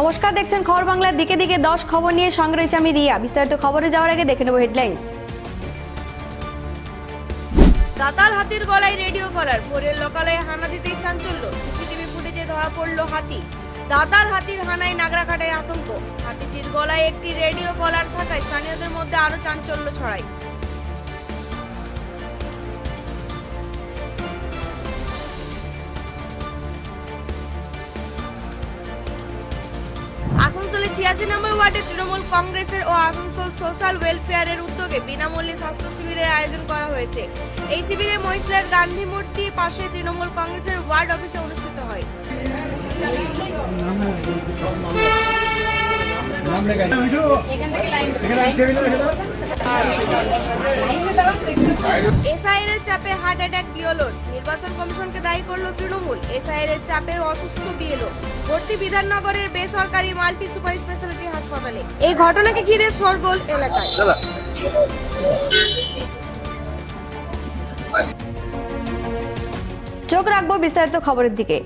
নমস্কার, দেখছেন খবর বাংলার দিকে দিকে দশ খবর নিয়ে সঙ্গে রয়েছে আমি রিয়া। বিস্তারিত খবরে যাওয়ার আগে দেখে নেব হেডলাইন্স। দাতাল হাতির গলায় রেডিও কলার, ভোরের লোকালয়ে হানা দিতেই চাঞ্চল্য। সিসিটিভি ফুটেজে ধরা পড়ল হাতি। দাতাল হাতির হানায় নাগরাঘাটায় আতঙ্ক। হাতিটির গলায় একটি রেডিও কলার থাকায় স্থানীয়দের মধ্যে আরও চাঞ্চল্য ছড়ায়। ছিয়াশি নম্বর ওয়ার্ডে তৃণমূল কংগ্রেসের ও আসানসোল সোশ্যাল ওয়েলফেয়ারের উদ্যোগে বিনামূল্যে স্বাস্থ্য শিবিরের আয়োজন করা হয়েছে। এই শিবিরে মহিষের গান্ধী মূর্তি পাশে তৃণমূল কংগ্রেসের ওয়ার্ড অফিসে অনুষ্ঠিত হয়। এসআইআর এর চাপে হার্ট অ্যাটাক বিয়লোর নির্বাচন কমিশনকে দায়ী করল তৃণমূল এসআইআর এর চাপে অসুস্থ বিয়েলো ভর্তি বিধাননগরের বেসরকারি মাল্টি সুপার স্পেশালিটি হাসপাতালে। এই ঘটনাকে ঘিরে সরগোল এলাকায়। চোখ রাখব বিস্তারিত খবরের দিকে।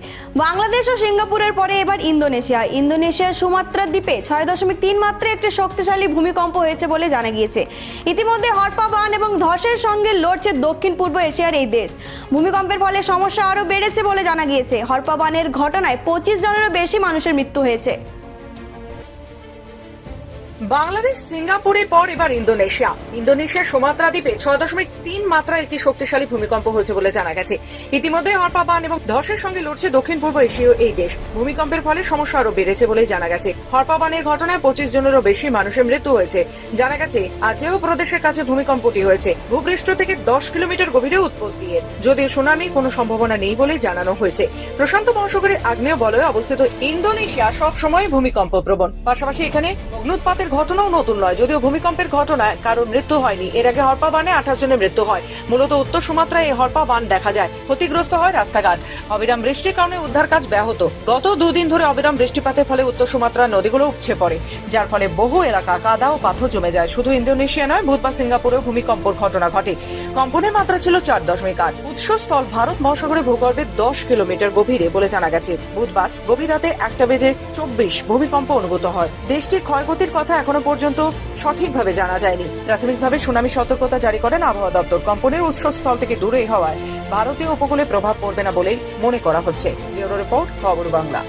বাংলাদেশ ও সিঙ্গাপুরের পরে এবার ইন্দোনেশিয়া। ইন্দোনেশিয়ার সুমাত্রা দ্বীপে ছয় দশমিক তিন মাত্রে একটি শক্তিশালী ভূমিকম্প হয়েছে বলে জানা গিয়েছে। ইতিমধ্যে হরপা বান এবং ধসের সঙ্গে লড়ছে দক্ষিণ পূর্ব এশিয়ার এই দেশ। ভূমিকম্পের ফলে সমস্যা আরও বেড়েছে বলে জানা গিয়েছে। হরপা বানের ঘটনায় পঁচিশ জনেরও বেশি মানুষের মৃত্যু হয়েছে। বাংলাদেশ সিঙ্গাপুরের পর এবার ইন্দোনেশিয়া। ইন্দোনেশিয়ার সুমাত্রা দ্বীপে ছয় দশমিক তিন মাত্রার একটি শক্তিশালী ভূমিকম্প হয়েছে বলে জানা গেছে। ইতিমধ্যে হরপাবান এবং ধসের সঙ্গে লড়ছে দক্ষিণ পূর্ব এশীয় এই দেশ। ভূমিকম্পের ফলে সমস্যা আরও বেড়েছে বলে জানা গেছে। হরপাবানের ঘটনায় পঁচিশ জনেরও বেশি মানুষের মৃত্যু হয়েছে। জানা গেছে, আজেও প্রদেশের কাছে ভূমিকম্পটি হয়েছে। ভূপৃষ্ঠ থেকে দশ কিলোমিটার গভীরে উৎপত্তি এর। যদিও সুনামি কোনো সম্ভাবনা নেই বলেই জানানো হয়েছে। প্রশান্ত মহাসাগরের আগ্নেয় বলয়ে অবস্থিত ইন্দোনেশিয়া সবসময় ভূমিকম্প প্রবণ পাশাপাশি এখানে অগ্নুৎপাতের ঘটনাও নতুন নয়, যদিও ভূমিকম্পের ঘটনায় কারোর মৃত্যু হয়নি। এর আগে হরপা বানে আঠাশ জনের মৃত্যু হয়। মূলত উত্তর সুমাত্রায় এই হরপা বান দেখা যায়। ক্ষতিগ্রস্ত হয় রাস্তাঘাট। অবিরাম বৃষ্টির কারণে উদ্ধার কাজ ব্যাহত। গত দুদিন ধরে অবিরাম বৃষ্টিপাতের ফলে উত্তর সুমাত্রার নদীগুলো উপছে পড়ে, যার ফলে বহু এলাকা কাদা ও পাথর জমে যায়। শুধু ইন্দোনেশিয়া নয়, বুধবার সিঙ্গাপুরেও ভূমিকম্পর ঘটনা ঘটে। কম্পনের মাত্রা ছিল চার দশমিক আট। উৎসস্থল ভারত মহাসাগরে ভূগর্ভে দশ কিলোমিটার গভীরে বলে জানা গেছে। বুধবার গভীর রাতে একটা বেজে চব্বিশ ভূমিকম্প অনুভূত হয়। দেশটির ক্ষয়ক্ষতির কথা এখনও পর্যন্ত সঠিকভাবে জানা যায়নি। প্রাথমিকভাবে সুনামি সতর্কতা জারি করেন আবহাওয়া দপ্তর। কম্পনের উৎসস্থল থেকে দূরেই হওয়ায় ভারতীয় উপকূলে প্রভাব পড়বে না বলেই মনে করা হচ্ছে। রিপোর্ট, খবর বাংলা।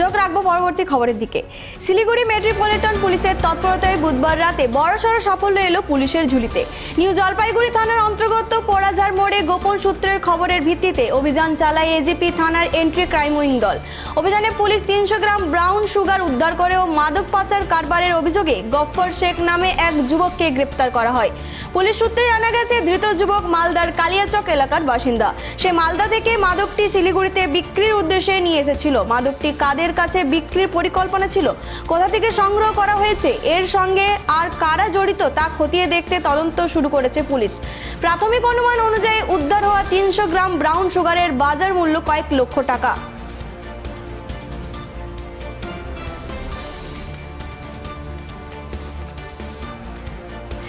চোখ রাখব পরবর্তী খবরের দিকে। শিলিগুড়ি মেট্রোপলিটন পুলিশের তৎপরতায় বুধবার রাতে বড়সড় সাফল্য এলো পুলিশের ঝুলিতে। নিউ জলপাইগুড়ি থানার অন্তর্গত পোড়াঝাড় মোড়ে গোপন সূত্রের খবরের ভিত্তিতে অভিযান চালায় এজিপি থানার এন্ট্রি ক্রাইম উইং দল। অভিযানে পুলিশ তিনশো গ্রাম ব্রাউন সুগার উদ্ধার করে ও মাদক পাচার কারবারের অভিযোগে গফফর শেখ নামে এক যুবককে গ্রেপ্তার করা হয়। পুলিশ সূত্রে জানা গেছে, ধৃত যুবক মালদার কালিয়াচক এলাকার বাসিন্দা। সে মালদা থেকে মাদকটি শিলিগুড়িতে বিক্রির উদ্দেশ্যে নিয়ে এসেছিল। মাদকটি কাদের কাছে বিক্রির পরিকল্পনা ছিল। কোথা থেকে সংগ্রহ করা হয়েছে, এর সঙ্গে আর কারা জড়িত তা খতিয়ে দেখতে তদন্ত শুরু করেছে পুলিশ। প্রাথমিক অনুমান অনুযায়ী উদ্ধার হওয়া তিনশো গ্রাম ব্রাউন সুগারের বাজার মূল্য কয়েক লক্ষ টাকা।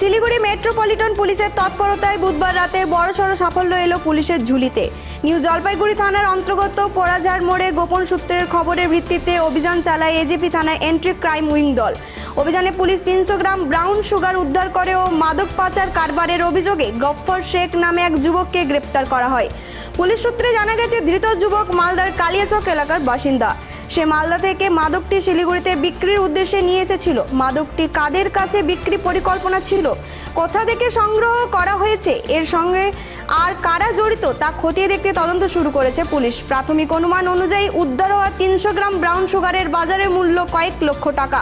শিলিগুড়ি মেট্রোপলিটন পুলিশের তৎপরতায় বুধবার রাতে বড়সড় সাফল্য এলো পুলিশের ঝুলিতে। নিউ জলপাইগুড়ি থানার অন্তর্গত পোড়াঝাড় মোড়ে গোপন সূত্রের খবরের ভিত্তিতে অভিযান চালায় এজিপি থানায় এন্ট্রি ক্রাইম উইং দল। অভিযানে পুলিশ তিনশো গ্রাম ব্রাউন সুগার উদ্ধার করে ও মাদক পাচার কারবারের অভিযোগে গফফর শেখ নামে এক যুবককে গ্রেপ্তার করা হয়। পুলিশ সূত্রে জানা গেছে, ধৃত যুবক মালদার কালিয়াচক এলাকার বাসিন্দা। সে মালদা থেকে মাদকটি শিলিগুড়িতে বিক্রির উদ্দেশ্যে নিয়ে এসেছিল। মাদকটি কাদের কাছে বিক্রি পরিকল্পনা ছিল? কোথা থেকে সংগ্রহ করা হয়েছে? এর সঙ্গে আর কারা জড়িত তা খতিয়ে দেখতে তদন্ত শুরু করেছে পুলিশ। প্রাথমিক অনুমান অনুযায়ী উদ্ধার হওয়া তিনশো গ্রাম ব্রাউন সুগারের বাজারের মূল্য কয়েক লক্ষ টাকা।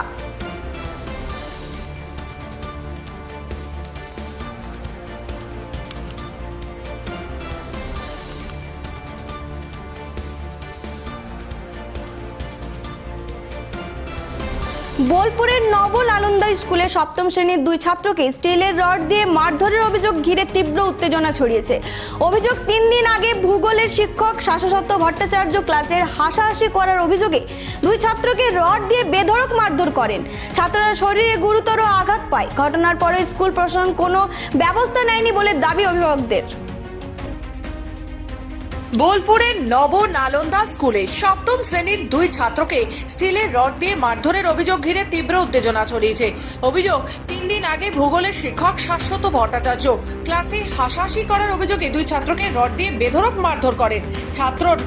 বোলপুরের নবল আনন্দা স্কুলে সপ্তম শ্রেণির দুই ছাত্রকে স্টিলের রড দিয়ে মারধরের অভিযোগ ঘিরে তীব্র উত্তেজনা ছড়িয়েছে। অভিযোগ তিন দিন আগে ভূগোলের শিক্ষক শাশ্বসত্য ভট্টাচার্য ক্লাসের হাসাহাসি করার অভিযোগে দুই ছাত্রকে রড দিয়ে বেধড়ক মারধর করেন। ছাত্ররা শরীরে গুরুতর আঘাত পায়। ঘটনার পরে স্কুল প্রশাসন কোনো ব্যবস্থা নেয়নি বলে দাবি অভিভাবকদের। বোলপুরের নব নালন্দা স্কুলে সপ্তম শ্রেণির দুই ছাত্রকে স্টিলের রড দিয়ে মারধরের অভিযোগ ঘিরে তীব্র উত্তেজনা ছড়িয়েছে। অভিযোগ, তিন দিন আগে ভূগোলের শিক্ষক শাশ্বত ভট্টাচার্য ক্লাসে হাসাহাসি করার অভিযোগে দুই ছাত্রকে রড দিয়ে বেধরক মারধর করেন। ছাত্রর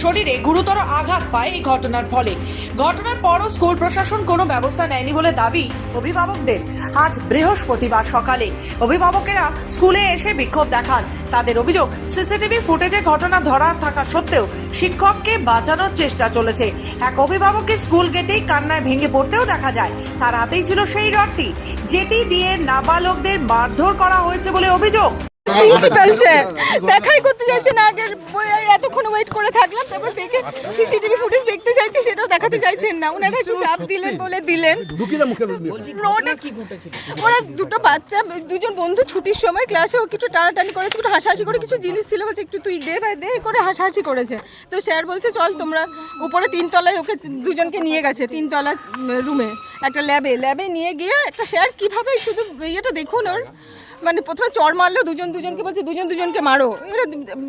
শরীরে গুরুতর আঘাত পায় এই ঘটনার ফলে। ঘটনার পরও স্কুল প্রশাসন কোনো ব্যবস্থা নেয়নি বলে দাবি অভিভাবকদের। আজ বৃহস্পতিবার সকালে অভিভাবকেরা স্কুলে এসে বিক্ষোভ দেখান। তাদের অভিযোগ, সিসিটিভি ফুটেজে ঘটনা ধরা থাকা সত্ত্বেও শিক্ষককে বাঁচানোর চেষ্টা চলেছে। এক অভিভাবককে স্কুল গেটেই কান্নায় ভেঙে পড়তেও দেখা যায়। তার হাতেই ছিল সেই রডটি। যেটি দিয়ে নাবালকদের মারধর করা হয়েছে বলে অভিযোগ। প্রিন্সিপাল স্যার দেখাই করতে চাইছে না আগে বই- এতক্ষণ ওয়েট করে থাকলাম তারপর দেখে সিসিটিভি ফুটেজ দেখতে চাইছে সেটাও দেখাতে চাইছেন না। ওনারা একটু চাপ দিলেন বলে দিলেন। ওরা দুটো বাচ্চা দুজন বন্ধু ছুটির সময় ক্লাসে ও কিছু টানাটানি করেছে একটু হাসাহাসি করে কিছু জিনিস ছিল বলছে একটু তুই দে ভাই দে করে হাসাহাসি করেছে। তো স্যার বলছে চল তোমরা উপরে তিনতলায় ওকে দুজনকে নিয়ে গেছে তিনতলা রুমে একটা ল্যাবে ল্যাবে নিয়ে গিয়ে একটা স্যার কীভাবে শুধু ইয়েটা দেখুন ওর মানে প্রথমে চড় মারলো দুজন দুজনকে বলছে, দুজন দুজনকে মারো।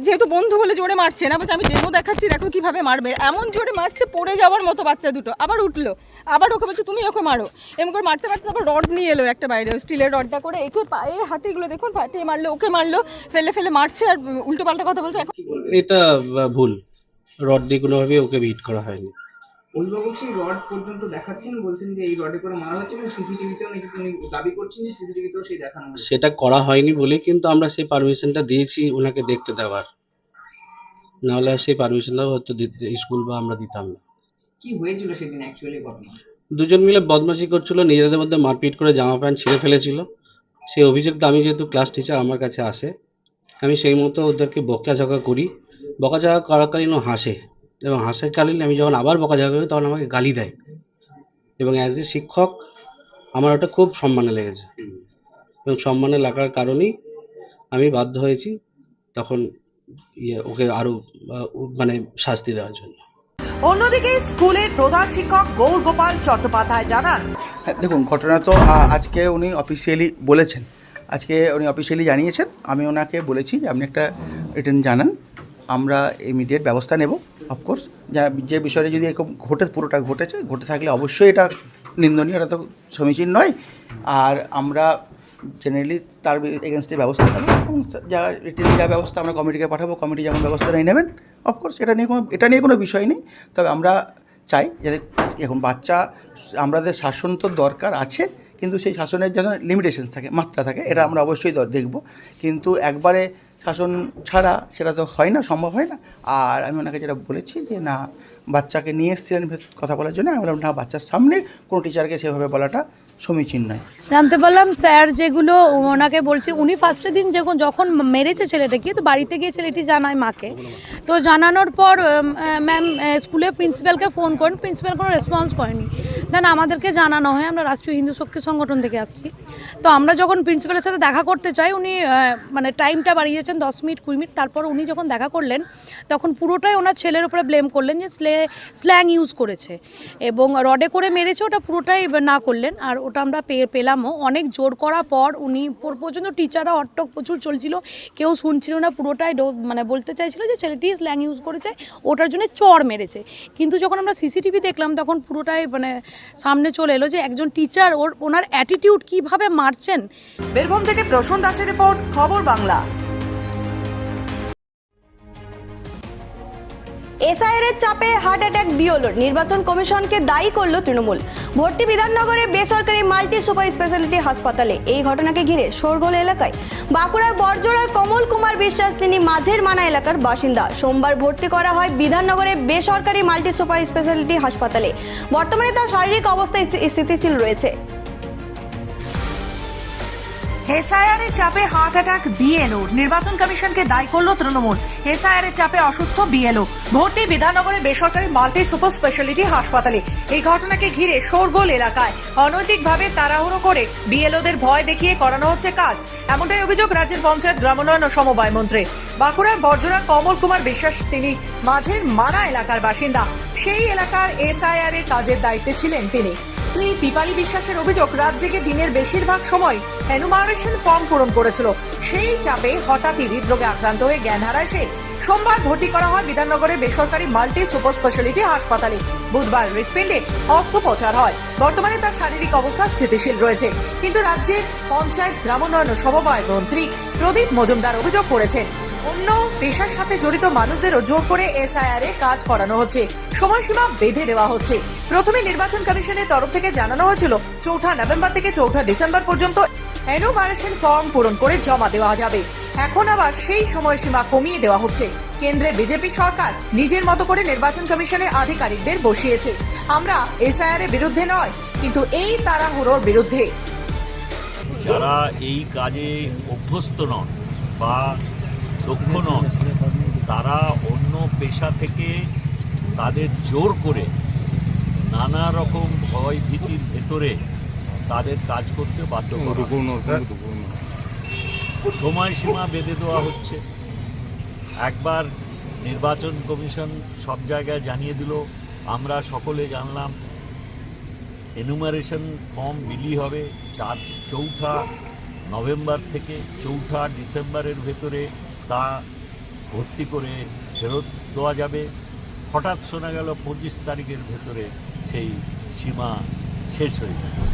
যেহেতু বন্ধু বলে জোরে মারছে না, বলছে, আমি ডেমো দেখাচ্ছি, দেখো কীভাবে মারবে। এমন জোরে মারছে, পড়ে যাওয়ার মতো বাচ্চা দুটো। আবার উঠল। আবার ওকে বলছে, তুমি ওকে মারো। এরকম করে মারতে মারতে তারপর রড নিয়ে এলো একটা বাইরে, স্টিলের রডটা করে। একে পায়ে হাতেগুলো দেখুন ফাটিয়ে মারলো, ওকে মারলো, ফেলে ফেলে মারছে আর উল্টো পাল্টা কথা বলছে। এখন এটা ভুল। রড দিয়ে কোনোভাবেই ওকে হিট করা হয়নি। অভিভাবক সেই রড পর্যন্ত দেখাচ্ছেন বলছেন যে এই রডে করে মারা হচ্ছে এবং সিসিটিভিতেও নাকি উনি দাবি করছেন যে সিসিটিভিতেও সেই দেখানো হয়েছে। সেটা করা হয়নি বলে কিন্তু আমরা সেই পারমিশনটা দিয়েছি ওনাকে দেখতে দেওয়ার। নাহলে সেই পারমিশনটাও হয়তো দিতে স্কুল বা আমরা দিতাম না। কি হয়েছিল সেদিন অ্যাকচুয়ালি ঘটনা? দুজন মিলে বদমাশি করছিল নিজেদের মধ্যে মারপিট করে জামা প্যান্ট ছিঁড়ে ফেলেছিল। সেই অভিযোগটা আমি যেহেতু ক্লাস টিচার আমার কাছে আসে। আমি সেই মতো ওদেরকে বকাঝকা করি। বকাঝকা করাকালীন ও হাসে। এবং হাসাকালীন আমি যখন আবার বকাঝকা করি তখন আমাকে গালি দেয়। এবং অ্যাজ এ শিক্ষক আমার ওটা খুব সম্মানে লেগেছে। এবং সম্মানে লাগার কারণেই আমি বাধ্য হয়েছি তখন ইয়ে ওকে আরও মানে শাস্তি দেওয়ার জন্য। অন্যদিকে স্কুলের প্রধান শিক্ষক গৌর গোপাল চট্টোপাধ্যায় জানান হ্যাঁ দেখুন ঘটনা তো আজকে উনি অফিসিয়ালি বলেছেন। আজকে উনি অফিসিয়ালি জানিয়েছেন। আমি ওনাকে বলেছি যে আপনি একটা রিটার্ন জানান। আমরা ইমিডিয়েট ব্যবস্থা নেব। অফকোর্স যা, যে বিষয়টা যদি এরকম ঘটে, পুরোটা ঘটেছে, ঘটে থাকলে অবশ্যই এটা নিন্দনীয়, এটা তো সমীচীন নয়। আর আমরা জেনারেলি তার এগেনস্টে ব্যবস্থা নেব এবং যা রিটেন যা ব্যবস্থা আমরা কমিটিকে পাঠাবো কমিটি যেমন ব্যবস্থা নিয়ে নেবেন। অফকোর্স এটা নিয়ে কোনো, এটা নিয়ে কোনো বিষয় নেই। তবে আমরা চাই যাতে এখন বাচ্চা, আমাদের শাসন তো দরকার আছে, কিন্তু সেই শাসনের যেন লিমিটেশনস থাকে, মাত্রা থাকে, এটা আমরা অবশ্যই দেখব। কিন্তু একবারে শাসন ছাড়া সেটা তো হয় না, সম্ভব হয় না। আর আমি ওনাকে যেটা বলেছি যে, না, বাচ্চাকে নিয়ে এসেছিলেন কথা বলার জন্য। আমি বললাম, না, বাচ্চার সামনে কোনো টিচারকে সেভাবে বলাটা সমীচীন নয়। জানতে পারলাম, স্যার, যেগুলো ওনাকে বলছে, উনি ফার্স্টের দিন যখন যখন মেরেছে ছেলেটাকে, তো বাড়িতে গিয়ে ছেলেটি জানায় মাকে। তো জানানোর পর ম্যাম স্কুলে প্রিন্সিপালকে ফোন করেন প্রিন্সিপাল কোনো রেসপন্স করেনি। দেন আমাদেরকে জানানো হয়, আমরা রাষ্ট্রীয় হিন্দু শক্তি সংগঠন থেকে আসছি। তো আমরা যখন প্রিন্সিপালের সাথে দেখা করতে চাই, উনি মানে টাইমটা বাড়িয়েছেন, দশ মিনিট, কুড়ি মিনিট, তারপর উনি যখন দেখা করলেন, তখন পুরোটাই ওনার ছেলের উপরে ব্লেম করলেন যে স্লে স্ল্যাং ইউজ করেছে। এবং রডে করে মেরেছে, ওটা পুরোটাই না করলেন। আর ওটা আমরা পেলামও। অনেক জোর করার পর উনি পর- পর্যন্ত টিচাররা অট্টক প্রচুর চলছিল। কেউ শুনছিল না, পুরোটাই মানে বলতে চাইছিল যে ছেলেটি স্ল্যাং ইউজ করেছে, ওটার জন্য চড় মেরেছে। কিন্তু যখন আমরা সিসিটিভি দেখলাম, তখন পুরোটাই মানে সামনে চলে এলো যে একজন টিচার ওর, ওনার অ্যাটিটিউড কীভাবে মারছেন? বীরভূম থেকে প্রসূন দাসের রিপোর্ট, খবর বাংলা। এসআইআর এর চাপে হার্ট অ্যাটাক বিওলোর নির্বাচন কমিশনকে দায়ী করল তৃণমূল। ভর্তি বিধাননগরে বেসরকারি মাল্টি সুপার স্পেশালিটি হাসপাতালে এই ঘটনাকে ঘিরে শোরগোল এলাকায়। বাঁকুড়ার বরজোড়ার কমল কুমার বিশ্বাস, তিনি মাঝের মানা এলাকার বাসিন্দা। সোমবার ভর্তি করা হয় বিধাননগরে বেসরকারি মাল্টি সুপার স্পেশালিটি হাসপাতালে। বর্তমানে তার শারীরিক অবস্থা স্থিতিশীল রয়েছে। এসআইআর এর চাপে হার্ট অ্যাটাক বিএলও নির্বাচন কমিশনকে দায়ী করল তৃণমূল। এসআইআর এর চাপে অসুস্থ বিএলও ভর্তি বিধাননগরে বেসরকারি মাল্টি সুপার স্পেশালিটি হাসপাতালে। এই ঘটনাকে ঘিরে শোরগোল এলাকায়। অনৈতিকভাবে তাড়াহুড়ো করে বিএলওদের ভয় দেখিয়ে করানো হচ্ছে কাজ। এমনটাই অভিযোগ রাজ্যের পঞ্চায়েত গ্রামোন্নয়ন ও সমবায় মন্ত্রী। বাঁকুড়ার বর্জরা কমল কুমার বিশ্বাস, তিনি মাঝের মানা এলাকার বাসিন্দা। সেই এলাকার এসআইআর এর কাজের দায়িত্বে ছিলেন তিনি। স্ত্রী দীপালি বিশ্বাসের অভিযোগ, রাত দিনের বেশিরভাগ সময় এনুমারেশন ফর্ম পূরণ করেছিল। সেই চাপে হঠাৎই হৃদরোগে আক্রান্ত হয়ে জ্ঞান হারায় সে। সোমবার ভর্তি করা হয় বিধাননগরের বেসরকারি মাল্টি সুপার স্পেশালিটি হাসপাতালে। বুধবার হৃৎপিণ্ডে অস্ত্রোপচার হয়। বর্তমানে তার শারীরিক অবস্থা স্থিতিশীল রয়েছে। কিন্তু রাজ্যের পঞ্চায়েত গ্রামোন্নয়ন সমবায় মন্ত্রী প্রদীপ মজুমদার অভিযোগ করেছেন অন্য পেশার সাথে জড়িত মানুষদেরও জোর করে এসআইআর এ কাজ করানো হচ্ছে। সময়সীমা বেঁধে দেওয়া হচ্ছে। প্রথমে নির্বাচন কমিশনের তরফ থেকে জানানো হয়েছিল, চৌঠা নভেম্বর থেকে চৌঠা ডিসেম্বর পর্যন্ত এনোমারেশন ফর্ম পূরণ করে জমা দেওয়া যাবে। এখন আবার সেই সময়সীমা কমিয়ে দেওয়া হচ্ছে। কেন্দ্রে বিজেপি সরকার নিজের মতো করে নির্বাচন কমিশনের আধিকারিকদের বসিয়েছে। আমরা এসআইআর এর বিরুদ্ধে নয়, কিন্তু এই তাড়াহুড়োর বিরুদ্ধে। যারা এই কাজে অভ্যস্ত নন বা দক্ষ নন তারা অন্য পেশা থেকে তাদের জোর করে নানা রকম ভয় ভীতির ভেতরে তাদের কাজ করতে বাধ্য। সময়সীমা বেঁধে দেওয়া হচ্ছে একবার নির্বাচন কমিশন সব জায়গায় জানিয়ে দিল আমরা সকলে জানলাম এনুমারেশন ফর্ম বিলি হবে চার চৌঠা নভেম্বর থেকে চৌঠা ডিসেম্বরের ভেতরে তা ভর্তি করে ফেরত দেওয়া যাবে। হঠাৎ শোনা গেল পঁচিশ তারিখের ভেতরে সেই সীমা শেষ হয়ে যাচ্ছে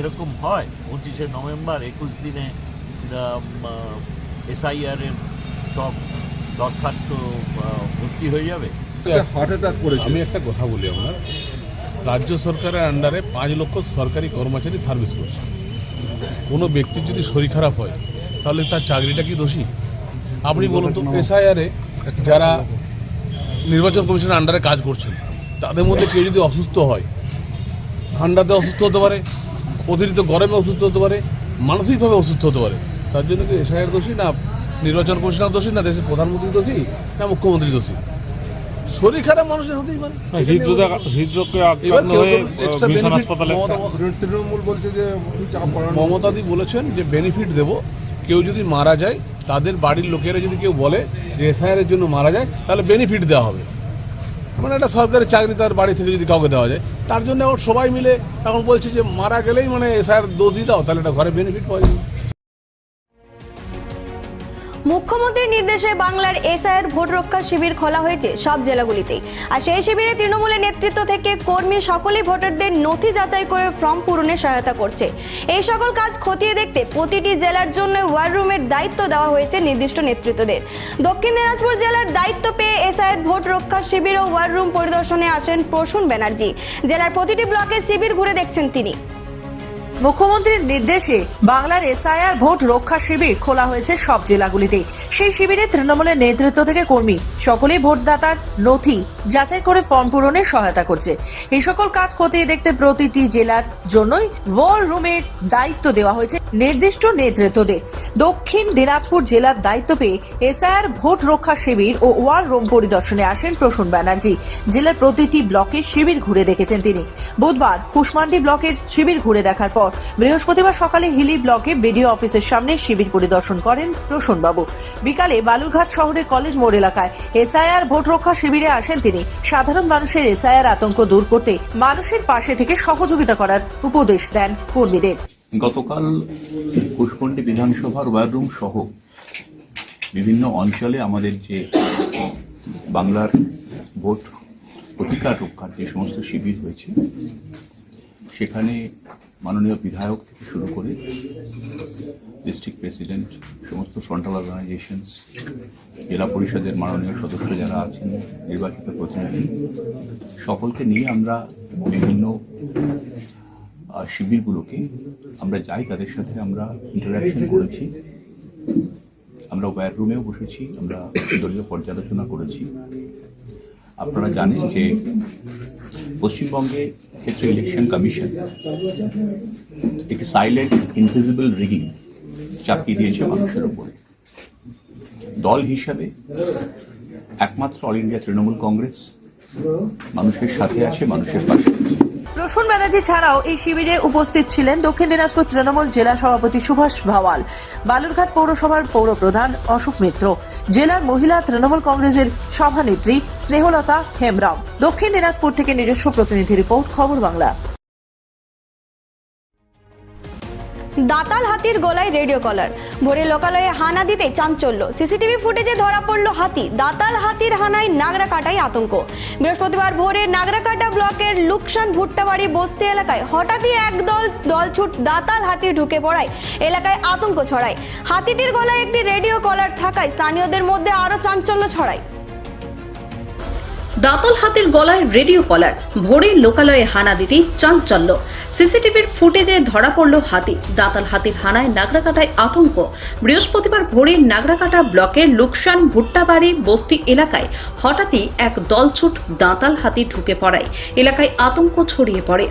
এরকম হয় পঁচিশে নভেম্বর একুশ দিনে এসআইআরের সব দরখাস্ত ভর্তি হয়ে যাবে। হার্ট অ্যাটাক করেছে। আমি একটা কথা বলি আপনার। রাজ্য সরকারের আন্ডারে পাঁচ লক্ষ সরকারি কর্মচারী সার্ভিস করছে। কোনো ব্যক্তির যদি শরীর খারাপ হয় তাহলে তার চাকরিটা কি দোষী? আপনি বলুন তো এসআইআরে যারা নির্বাচন কমিশনের আন্ডারে কাজ করছেন তাদের মধ্যে কেউ যদি অসুস্থ হয় ঠান্ডাতে অসুস্থ হতে পারে অতিরিক্ত গরমে অসুস্থ হতে পারে মানসিকভাবে অসুস্থ হতে পারে তার জন্য কি এসআইআর দোষী না নির্বাচন কমিশনার দোষী না দেশের প্রধানমন্ত্রী দোষী না মুখ্যমন্ত্রী দোষী? শরীর খারাপ মানুষের হতেই পারে। তৃণমূল বলছে। যে মমতাদি বলেছেন যে বেনিফিট দেব কেউ যদি মারা যায় তাদের বাড়ির লোকেরা যদি কেউ বলে যে এসআইআর এর জন্য মারা যায়, তাহলে বেনিফিট দেওয়া হবে। মানে একটা সরকারি চাকরি তার বাড়ি থেকে যদি কাউকে দেওয়া যায়, তার জন্য এখন সবাই মিলে এখন বলছে যে মারা গেলেই মানে এসআইআর দোষই দাও, তাহলে একটা ঘরে বেনিফিট পাওয়া যাবে। মুখ্যমন্ত্রীর নির্দেশে বাংলার এসআইয়ের ভোট রক্ষা শিবির খোলা হয়েছে সব জেলাগুলিতেই। আর সেই শিবিরে তৃণমূলের নেতৃত্ব থেকে কর্মী সকলেই ভোটারদের নথি যাচাই করে ফর্ম পূরণে সহায়তা করছে। এই সকল কাজ খতিয়ে দেখতে প্রতিটি জেলার জন্য ওয়ার রুমের দায়িত্ব দেওয়া হয়েছে নির্দিষ্ট নেতৃত্বদের। দক্ষিণ দিনাজপুর জেলার দায়িত্ব পেয়ে এসআইয়ের ভোট রক্ষা শিবির ও ওয়ার রুম পরিদর্শনে আসেন প্রসূন ব্যানার্জি। জেলার প্রতিটি ব্লকে শিবির ঘুরে দেখছেন তিনি। মুখ্যমন্ত্রীর নির্দেশে বাংলার এসআইআর ভোট রক্ষা শিবির খোলা হয়েছে সব জেলাগুলিতে। সেই শিবিরে তৃণমূলের নেতৃত্ব থেকে কর্মী সকলেই ভোটদাতার নথি যাচাই করে ফর্ম পূরণে সহায়তা করছে। এই সকল কাজ খতিয়ে দেখতে প্রতিটি জেলার জন্যই ওয়ার রুমের দায়িত্ব দেওয়া হয়েছে নির্দিষ্ট নেতৃত্বদের। দক্ষিণ দিনাজপুর জেলার দায়িত্ব পেয়ে এসআইআর ভোট রক্ষা শিবির ও ওয়ার রুম পরিদর্শনে আসেন প্রসূন ব্যানার্জি। জেলার প্রতিটি ব্লকে শিবির ঘুরে দেখেছেন তিনি। বুধবার কুশমান্ডি ব্লকের শিবির ঘুরে দেখার পর বৃহস্পতিবার সকালে হিলি ব্লকে বিডিও অফিসের সামনে শিবির পরিদর্শন করেন প্রসূনবাবু। বিকালে বালুরঘাট শহরের কলেজ মোড় এলাকায় এসআইআর ভোট রক্ষা শিবিরে আসেন তিনি। সাধারণ মানুষের এসআইআর আতঙ্ক দূর করতে মানুষের পাশে থেকে সহযোগিতা করার উপদেশ দেন কর্মীদের। গতকাল কুশমন্ডি বিধানসভার ওয়াররুম সহ বিভিন্ন অঞ্চলে আমাদের যে বাংলার ভোট অধিকার রক্ষার যে সমস্ত শিবির হয়েছে, সেখানে মাননীয় বিধায়ক থেকে শুরু করে ডিস্ট্রিক্ট প্রেসিডেন্ট সমস্ত ফ্রন্টাল অর্গানাইজেশনস জেলা পরিষদের মাননীয় সদস্য যারা আছেন, নির্বাচিত প্রতিনিধি, সকলকে নিয়ে আমরা বিভিন্ন শিবিরগুলোকে আমরা যাই, তাদের সাথে আমরা ইন্টারাকশন করেছি। আমরা ওয়্যার রুমেও বসেছি, আমরা দলীয় পর্যালোচনা করেছি। আপনারা জানেন যে পশ্চিমবঙ্গে ক্ষেত্র ইলেকশন কমিশন একটি সাইলেন্ট ইনভিজিবল রিগিং চাপিয়ে দিয়েছে মানুষের উপরে। দল হিসাবে একমাত্র অল ইন্ডিয়া তৃণমূল কংগ্রেস। মানুষের সাথে আছে, মানুষের পাশে আছে। প্রসূন ব্যানার্জি ছাড়াও এই শিবিরে উপস্থিত ছিলেন দক্ষিণ দিনাজপুর তৃণমূল জেলা সভাপতি সুভাষ ভাওয়াল, বালুরঘাট পৌরসভার পৌর প্রধান অশোক মিত্র, জেলার মহিলা তৃণমূল কংগ্রেসের সভানেত্রী স্নেহলতা হেমব্রাম দক্ষিণ দিনাজপুর থেকে নিজস্ব প্রতিনিধি রিপোর্ট, খবর বাংলা। দাতাল হাতির গলায় রেডিও কলার ভোরে লোকালয়ে হানা দিতে চাঞ্চল্য। সিসিটিভি ফুটেজে ধরা পড়ল হাতি। দাতাল হাতির হানায় নাগরা নাগরাকাটায় আতঙ্ক। বৃহস্পতিবার ভোরে নাগরাকাটা ব্লকের লুকসান ভুট্টাবাড়ি বস্তি এলাকায় হঠাৎই একদল দলছুট দাতাল হাতি ঢুকে পড়ায়। এলাকায় আতঙ্ক ছড়ায়। হাতিটির গলায় একটি রেডিও কলার থাকায় স্থানীয়দের মধ্যে আরও চাঞ্চল্য ছড়ায়। দাতাল হাতের গলায় রেডিও কলার। ভোরে লোকালয়ে হানা দিতেই চাঞ্চল্য। সিসিটিভির ফুটেজে ধরা পড়ল হাতি। দাঁতাল হাতির হানায় নাগরাকাটায় আতঙ্ক। বৃহস্পতিবার ভোরে নাগরাকাটা ব্লকের লুকসান ভুট্টাবাড়ি বস্তি এলাকায় হঠাৎই এক দলছুট দাঁতাল হাতি ঢুকে পড়ায়। এলাকায় আতঙ্ক ছড়িয়ে পড়ে।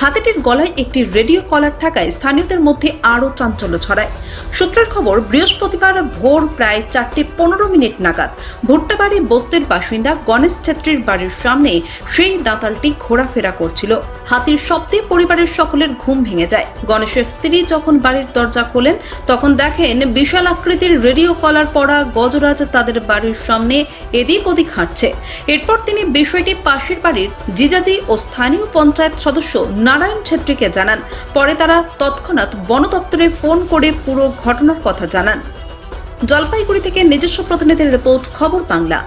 হাতিটির গলায় একটি রেডিও কলার থাকায় স্থানীয়দের মধ্যে আরও চাঞ্চল্য ছড়ায়। সূত্রের খবর, বৃহস্পতিবার ভোর প্রায় চারটে পনেরো মিনিট নাগাদ ভুট্টাবাড়ি বস্তির বাসিন্দা গণেশ ছেত্রীর বাড়ির সামনে সেই দাঁতালটি ঘোরাফেরা করছিল। হাতির শব্দে পরিবারের সকলের ঘুম ভেঙে যায়। গণেশের স্ত্রী যখন বাড়ির দরজা খোলেন, তখন দেখেন বিশাল আকৃতির রেডিও কলার পড়া গজরাজ তাদের বাড়ির সামনে এদিক ওদিক হাঁটছে। এরপর তিনি বিষয়টি পাশের বাড়ির জিজাজি ও স্থানীয় পঞ্চায়েত সদস্য নারায়ণ ছেত্রীকে জানান। পরে তারা তৎক্ষণাৎ বন দপ্তরে ফোন করে পুরো ঘটনার কথা জানান। জলপাইগুড়ি থেকে নিজস্ব প্রতিনিধির রিপোর্ট, খবর বাংলা।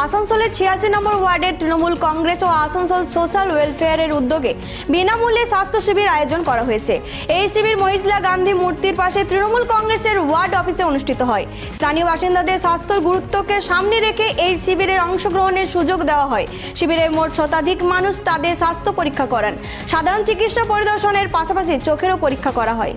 আসানসোলের ছিয়াশি নম্বর ওয়ার্ডের তৃণমূল কংগ্রেস ও আসানসোল সোশ্যাল ওয়েলফেয়ারের উদ্যোগে বিনামূল্যে স্বাস্থ্য শিবির আয়োজন করা হয়েছে। এই শিবির মহিলা গান্ধী মূর্তির পাশে তৃণমূল কংগ্রেসের ওয়ার্ড অফিসে অনুষ্ঠিত হয়। স্থানীয় বাসিন্দাদের স্বাস্থ্যর গুরুত্বকে সামনে রেখে এই শিবিরের অংশগ্রহণের সুযোগ দেওয়া হয়। শিবিরে মোট শতাধিক মানুষ তাদের স্বাস্থ্য পরীক্ষা করান। সাধারণ চিকিৎসা পরিদর্শনের পাশাপাশি চোখেরও পরীক্ষা করা হয়।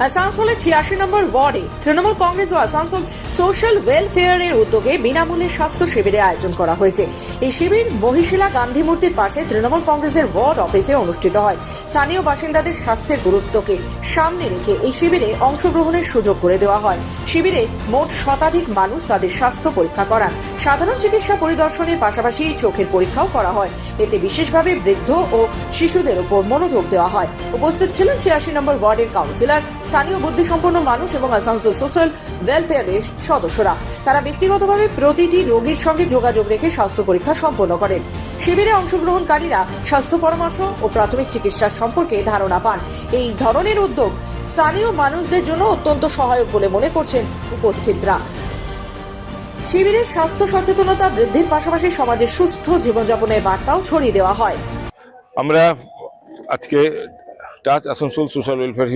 আসানসোলের ছিয়াশি নম্বর ওয়ার্ডে তৃণমূল কংগ্রেস ও আসানসোল সোশ্যাল ওয়েলফেয়ারের উদ্যোগে বিনামূল্যে স্বাস্থ্য শিবিরের আয়োজন করা হয়েছে। এই শিবির মহিশিলা গান্ধী মূর্তির পাশে তৃণমূল কংগ্রেসের ওয়ার্ড অফিসে অনুষ্ঠিত হয়। স্থানীয় বাসিন্দাদের স্বাস্থ্যের গুরুত্বকে সামনে রেখে এই শিবিরে অংশগ্রহণের সুযোগ করে দেওয়া হয়। শিবিরে মোট শতাধিক মানুষ তাদের স্বাস্থ্য পরীক্ষা করান। সাধারণ চিকিৎসা পরিদর্শনের পাশাপাশি চোখের পরীক্ষাও করা হয়। এতে বিশেষভাবে বৃদ্ধ ও শিশুদের উপর মনোযোগ দেওয়া হয়। উপস্থিত ছিলেন ছিয়াশি নম্বর ওয়ার্ডের কাউন্সিলর স্থানীয় বুদ্ধিসম্পন্ন মানুষ এবং আসানসোল সোশ্যাল ওয়েলফেয়ারের সদস্যরা। তারা ব্যক্তিগতভাবে প্রতিটি রোগীর সঙ্গে যোগাযোগ রেখে স্বাস্থ্য পরীক্ষা সম্পন্ন করেন। শিবিরে অংশগ্রহণকারীরা স্বাস্থ্য পরামর্শ ও প্রাথমিক চিকিৎসার সম্পর্কে ধারণা পান। এই ধরনের উদ্যোগ স্থানীয় মানুষদের জন্য অত্যন্ত সহায়ক বলে মনে করছেন উপস্থিতরা। শিবিরের স্বাস্থ্য সচেতনতা বৃদ্ধির পাশাপাশি সমাজের সুস্থ জীবনযাপনের বার্তাও ছড়িয়ে দেওয়া হয়। আমরা আজকে touch Asansol social welfare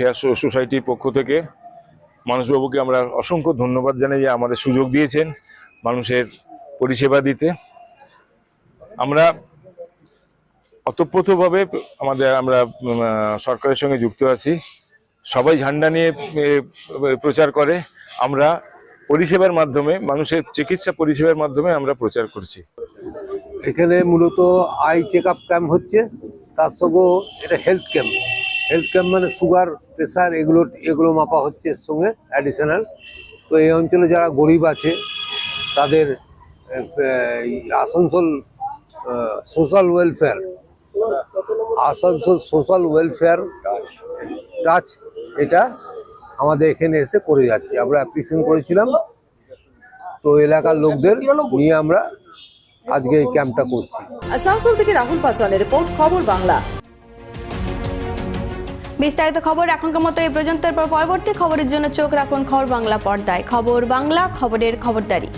fare সোসাইটির পক্ষ থেকে মানুষবাবুকে আমরা অসংখ্য ধন্যবাদ জানাই যে আমাদের সুযোগ দিয়েছেন মানুষের পরিষেবা দিতে। আমরা অতপ্রতভাবে আমাদের, আমরা সরকারের সঙ্গে যুক্ত আছি। সবাই ঝান্ডা নিয়ে প্রচার করে। আমরা পরিষেবার মাধ্যমে, মানুষের চিকিৎসা পরিষেবার মাধ্যমে আমরা প্রচার করছি। এখানে মূলত আই চেক আপ ক্যাম্প হচ্ছে, তার সঙ্গেও এটা হেলথ ক্যাম্প। হেলথ ক্যাম্প মানে সুগার প্রেশার এগুলো এগুলো মাপা হচ্ছে এর সঙ্গে অ্যাডিশনাল তো এই অঞ্চলে যারা গরিব আছে, তাদের Asansol social welfare Asansol social welfare touch এটা আমাদের এখানে এসে করে যাচ্ছে। আমরা অ্যাপ্লিকেশন করেছিলাম। তো এলাকার লোকদের নিয়ে আমরা আজকে এই ক্যাম্পটা করছি। আসানসোল থেকে রাহুল পাসওয়ানের রিপোর্ট, খবর বাংলা। বিস্তারিত খবর এখনকার মতো এই পর্যন্ত এরপর পরবর্তী খবরের জন্য চোখ রাখুন খবর বাংলা পর্দায়। খবর বাংলা, খবরের খবরদারি।